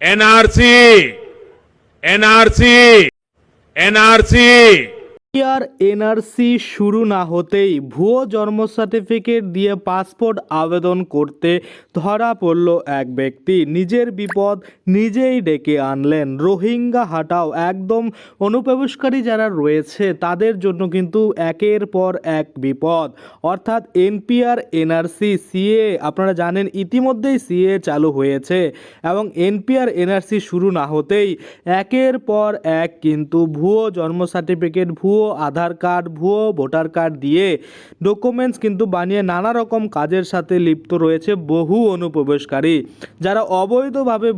NRC NRC NRC আর NRC শুরু না হতেই ভুয়ো জন্ম সার্টিফিকেট দিয়ে পাসপোর্ট আবেদন করতে ধরা পড়ল এক ব্যক্তি। নিজের বিপদ নিজেই ডেকে আনলেন। রোহিঙ্গা হাটাও একদম অনুপ্রবেশকারী যারা রয়েছে, তাদের জন্য কিন্তু একের পর এক বিপদ। অর্থাৎ এনপিআর, এনআরসি, সিএ, আপনারা জানেন ইতিমধ্যেই সিএ চালু হয়েছে এবং এনপিআর, এনআরসি শুরু না হতেই একের পর এক কিন্তু ভুয়ো জন্ম সার্টিফিকেট, ভুয়ো আধার কার্ড, ভুয়ো, ভোটার কার্ড দিয়ে ডকুমেন্টস কিন্তু বানিয়ে নানা রকম কাজের সাথে লিপ্ত রয়েছে বহু অনুপ্রবেশকারী। যারা অবৈধভাবে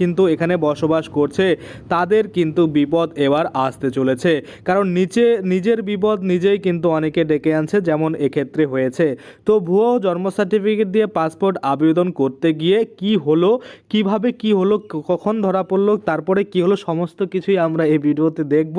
কিন্তু এখানে বসবাস করছে, তাদের কিন্তু বিপদ এবার আসতে চলেছে। কারণ নিচে, নিজের বিপদ নিজেই কিন্তু অনেকে ডেকে আনছে, যেমন এক্ষেত্রে হয়েছে। তো ভুয়ো জন্ম সার্টিফিকেট দিয়ে পাসপোর্ট আবেদন করতে গিয়ে কি হলো, কীভাবে কি হলো কখন ধরা পড়ল, তারপরে কি হলো, সমস্ত কিছুই আমরা এই ভিডিওতে দেখব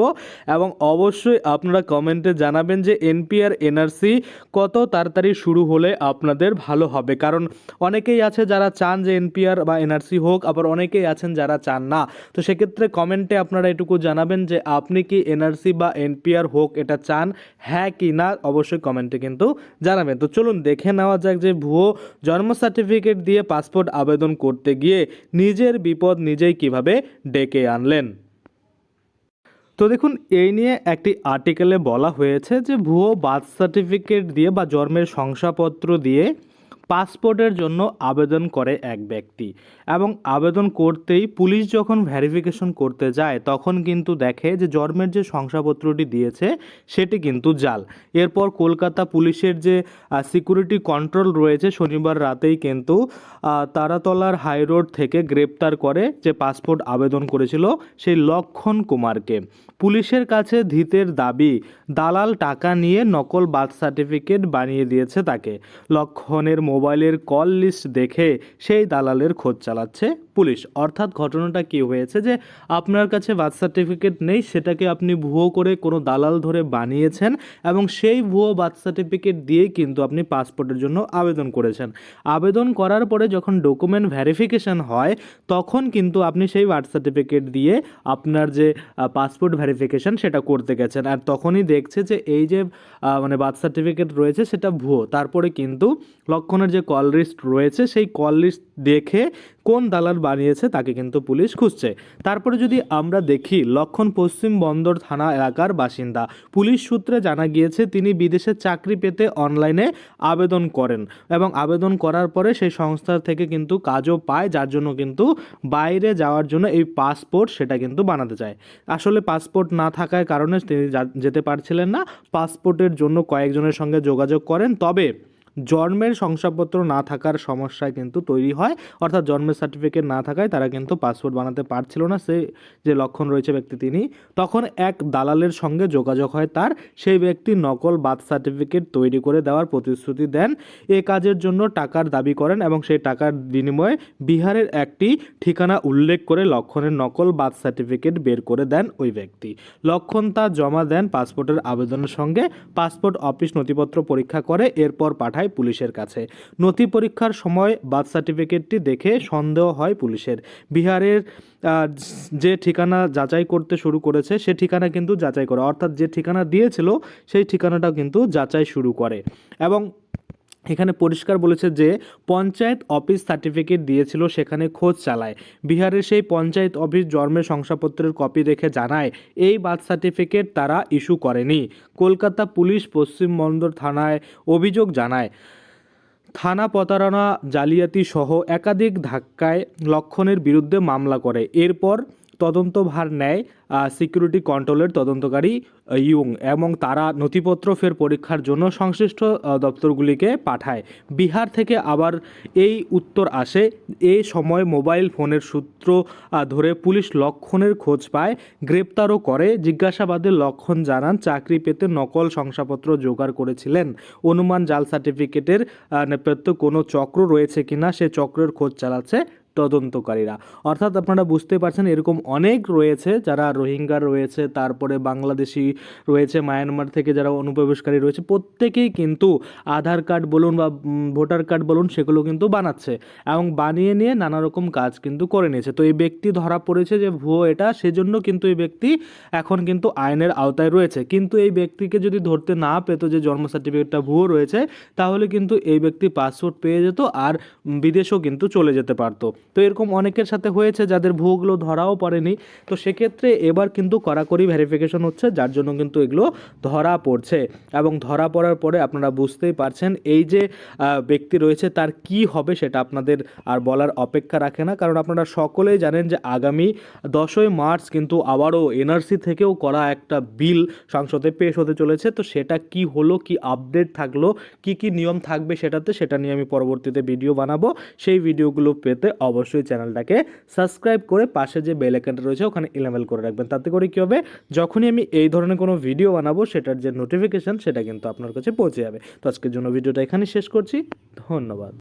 এবং অবশ্যই আপনারা কমেন্টে জানাবেন যে এনপিআর এনআরসি কত তাড়াতাড়ি শুরু হলে আপনাদের ভালো হবে। কারণ অনেকেই আছে যারা চান যে এনপিআর বা এনআরসি হোক, আবার অনেকেই আছেন যারা চান না। তো সেক্ষেত্রে কমেন্টে আপনারা এটুকু জানাবেন যে আপনি কি এনআরসি বা এনপিআর হোক, এটা চান হ্যাঁ কি না, অবশ্যই কমেন্টে কিন্তু জানাবেন। তো চলুন দেখে নেওয়া যাক যে ভুয়ো জন্ম সার্টিফিকেট দিয়ে পাসপোর্ট আবেদন করতে গিয়ে নিজের বিপদ নিজেই কীভাবে ডেকে আনলেন। তো দেখুন, এই নিয়ে একটি আর্টিকেলে বলা হয়েছে যে ভুয়ো বার্থ সার্টিফিকেট দিয়ে বা জন্মের শংসাপত্র দিয়ে পাসপোর্টের জন্য আবেদন করে এক ব্যক্তি এবং আবেদন করতেই পুলিশ যখন ভেরিফিকেশন করতে যায়, তখন কিন্তু দেখে যে জন্মের যে শংসাপত্রটি দিয়েছে, সেটি কিন্তু জাল। এরপর কলকাতা পুলিশের যে সিকিউরিটি কন্ট্রোল রয়েছে, শনিবার রাতেই কিন্তু তারাতলার হাই রোড থেকে গ্রেপ্তার করে যে পাসপোর্ট আবেদন করেছিল সেই লক্ষণ কুমারকে। পুলিশের কাছে ধিতের দাবি, দালাল টাকা নিয়ে নকল বার্থ সার্টিফিকেট বানিয়ে দিয়েছে তাকে। লক্ষণের মোবাইলের কল লিস্ট দেখে সেই দালালের খোঁজ চালাচ্ছে পুলিশ। অর্থাৎ ঘটনাটা কি হয়েছে যে আপনার কাছে বার্থ সার্টিফিকেট নেই, সেটাকে আপনি ভুয়ো করে কোনো দালাল ধরে বানিয়েছেন এবং সেই ভুয়ো বার্থ সার্টিফিকেট দিয়েই কিন্তু আপনি পাসপোর্টের জন্য আবেদন করেছেন। আবেদন করার পরে যখন ডকুমেন্ট ভেরিফিকেশন হয়, তখন কিন্তু আপনি সেই বার্থ সার্টিফিকেট দিয়ে আপনার যে পাসপোর্ট ভেরিফিকেশন সেটা করতে গেছেন। আর তখনই দেখছে যে এই যে মানে বার্থ সার্টিফিকেট রয়েছে সেটা ভুয়ো। তারপরে কিন্তু লক্ষণের যে কল লিস্ট রয়েছে, সেই কল লিস্ট দেখে কোন দালাল বানিয়েছে তাকে কিন্তু পুলিশ খুঁজছে। তারপরে যদি আমরা দেখি, লক্ষণ পশ্চিম বন্দর থানা এলাকার বাসিন্দা। পুলিশ সূত্রে জানা গিয়েছে, তিনি বিদেশে চাকরি পেতে অনলাইনে আবেদন করেন এবং আবেদন করার পরে সেই সংস্থার থেকে কিন্তু কাজও পায়, যার জন্য কিন্তু বাইরে যাওয়ার জন্য এই পাসপোর্ট সেটা কিন্তু বানাতে চায়। আসলে পাসপোর্ট না থাকার কারণে তিনি যেতে পারছিলেন না। পাসপোর্টের জন্য কয়েকজনের সঙ্গে যোগাযোগ করেন। তবে জন্মের শংসাপত্র না থাকার সমস্যায় কিন্তু তৈরি হয়। অর্থাৎ জন্মের সার্টিফিকেট না থাকায় তারা কিন্তু পাসপোর্ট বানাতে পারছিল না। সে যে লক্ষণ রয়েছে ব্যক্তি তিনি, তখন এক দালালের সঙ্গে যোগাযোগ হয় তার। সেই ব্যক্তি নকল বার্থ সার্টিফিকেট তৈরি করে দেওয়ার প্রতিশ্রুতি দেন। এ কাজের জন্য টাকার দাবি করেন এবং সেই টাকার বিনিময়ে বিহারের একটি ঠিকানা উল্লেখ করে লক্ষণের নকল বার্থ সার্টিফিকেট বের করে দেন ওই ব্যক্তি। লক্ষণ তা জমা দেন পাসপোর্টের আবেদনের সঙ্গে। পাসপোর্ট অফিস নথিপত্র পরীক্ষা করে, এরপর পাঠায় পুলিশের কাছে। নথি পরীক্ষার সময় বার্থ সার্টিফিকেটটি দেখে সন্দেহ হয় পুলিশের। বিহারের যে ঠিকানা যাচাই করতে শুরু করেছে, সে ঠিকানা কিন্তু যাচাই করে। অর্থাৎ যে ঠিকানা দিয়েছিল, সেই ঠিকানাটাও কিন্তু যাচাই শুরু করে। এবং এখানে পরিষ্কার বলেছে যে পঞ্চায়েত অফিস সার্টিফিকেট দিয়েছিল, সেখানে খোঁজ চালায়। বিহারের সেই পঞ্চায়েত অফিস জন্মের শংসাপত্রের কপি দেখে জানায়, এই বার্থ সার্টিফিকেট তারা ইস্যু করেনি। কলকাতা পুলিশ পশ্চিমবন্দর থানায় অভিযোগ জানায়। থানা প্রতারণা জালিয়াতি সহ একাধিক ধাক্কায় লক্ষণের বিরুদ্ধে মামলা করে। এরপর তদন্তভার নেয় সিকিউরিটি কন্ট্রোলের তদন্তকারী ইয়ং এবং তারা নথিপত্র ফের পরীক্ষার জন্য সংশ্লিষ্ট দপ্তরগুলিকে পাঠায়। বিহার থেকে আবার এই উত্তর আসে এই সময় মোবাইল ফোনের সূত্র ধরে পুলিশ লক্ষণের খোঁজ পায়, গ্রেপ্তারও করে, জিজ্ঞাসাবাদে লক্ষণ জানান, চাকরি পেতে নকল শংসাপত্র জোগাড় করেছিলেন। অনুমান জাল সার্টিফিকেটের নেপথ্যে কোনো চক্র রয়েছে কিনা, সে চক্রের খোঁজ চালাচ্ছে তদন্তকারীরা। অর্থাৎ আপনারা বুঝতে পারছেন এরকম অনেক রয়েছে যারা রোহিঙ্গা রয়েছে, তারপরে বাংলাদেশি রয়েছে, মায়ানমার থেকে যারা অনুপ্রবেশকারী রয়েছে, প্রত্যেকেই কিন্তু আধার কার্ড বলুন বা ভোটার কার্ড বলুন সেগুলো কিন্তু বানাচ্ছে এবং বানিয়ে নিয়ে নানা রকম কাজ কিন্তু করে নিয়েছে। তো এই ব্যক্তি ধরা পড়েছে যে ভুয়ো এটা, সেজন্য কিন্তু এই ব্যক্তি এখন কিন্তু আইনের আওতায় রয়েছে। কিন্তু এই ব্যক্তিকে যদি ধরতে না পেত যে জন্ম সার্টিফিকেটটা ভুয়ো রয়েছে, তাহলে কিন্তু এই ব্যক্তি পাসপোর্ট পেয়ে যেত আর বিদেশেও কিন্তু চলে যেতে পারতো। তো এরকম অনেকের সাথে হয়েছে যাদের ভুয়োগুলো ধরাও পড়েনি। তো সেক্ষেত্রে এবার কিন্তু কড়াকড়ি ভেরিফিকেশন হচ্ছে, যার জন্য কিন্তু এগুলো ধরা পড়ছে। এবং ধরা পড়ার পরে আপনারা বুঝতেই পারছেন এই যে ব্যক্তি রয়েছে তার কি হবে সেটা আপনাদের আর বলার অপেক্ষা রাখে না। কারণ আপনারা সকলেই জানেন যে আগামী দশই মার্চ কিন্তু আবারও এনআরসি থেকেও করা একটা বিল সংসদে পেশ হতে চলেছে। তো সেটা কি হলো, কি আপডেট থাকল, কি কি নিয়ম থাকবে সেটাতে সেটা নিয়ে আমি পরবর্তীতে ভিডিও বানাবো। সেই ভিডিওগুলো পেতে অবশ্যই চ্যানেলটাকে সাবস্ক্রাইব করে পাশে যে বেল আইকনটা রয়েছে, ওখানে ইলেভেল করে রাখবেন। তাতে করে কী হবে? যখনই আমি এই ধরনের কোনো ভিডিও বানাবো, সেটার যে নোটিফিকেশান সেটা কিন্তু আপনার কাছে পৌঁছে যাবে। তো আজকের জন্য ভিডিওটা এখানে শেষ করছি। ধন্যবাদ।